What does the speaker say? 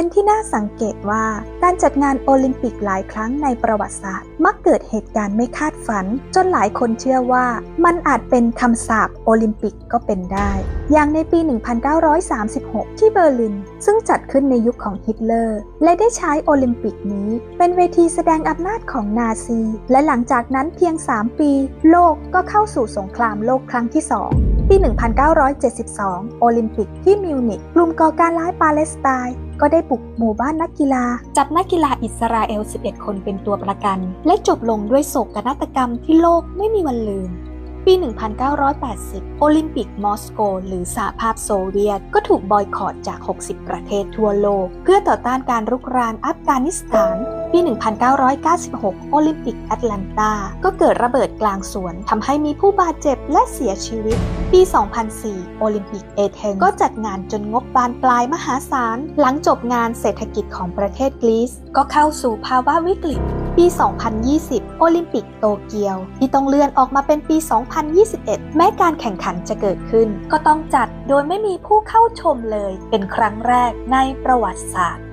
เป็นที่น่าสังเกตว่าการจัดงานโอลิมปิกหลายครั้งในประวัติศาสตร์ มักเกิดเหตุการณ์ไม่คาดฝัน จนหลายคนเชื่อว่ามันอาจเป็นคำสาปโอลิมปิกก็เป็นได้ อย่างในปี 1936 ที่เบอร์ลิน ซึ่งจัดขึ้นในยุคของฮิตเลอร์ และได้ใช้โอลิมปิกนี้ เป็นเวทีแสดงอำนาจของนาซี และหลังจากนั้นเพียง 3 ปี โลกก็เข้าสู่สงครามโลกครั้งที่ 2 ปี 1972 โอลิมปิกที่มิวนิกกลุ่มก่อการร้ายปาเลสไตน์ก็ได้บุกหมู่บ้านนักกีฬา จับนักกีฬาอิสราเอล 11 คนเป็นตัวประกัน และจบลงด้วยโศกนาฏกรรมที่โลกไม่มีวันลืม ปี 1980 โอลิมปิกมอสโก หรือสหภาพโซเวียต ก็ถูกบอยคอรตจาก 60 ประเทศทั่วโลก เพื่อต่อต้านการรุกรานอัฟกานิสถาน ปี 1996 โอลิมปิกแอตแลนตา ก็เกิดระเบิดกลางสวนทำให้มีผู้บาดเจ็บและเสียชีวิต ปี 2004 โอลิมปิกเอเธนส์ก็จัดงานจนงบบานปลายมหาศาล หลังจบงานเศรษฐกิจของประเทศกรีซก็เข้าสู่ภาวะวิกฤต ปี 2020 โอลิมปิกโตเกียว ที่ต้องเลื่อนออกมาเป็นปี 2021 แม้การแข่งขันจะเกิดขึ้น ก็ต้องจัดโดยไม่มีผู้เข้าชมเลย เป็นครั้งแรกในประวัติศาสตร์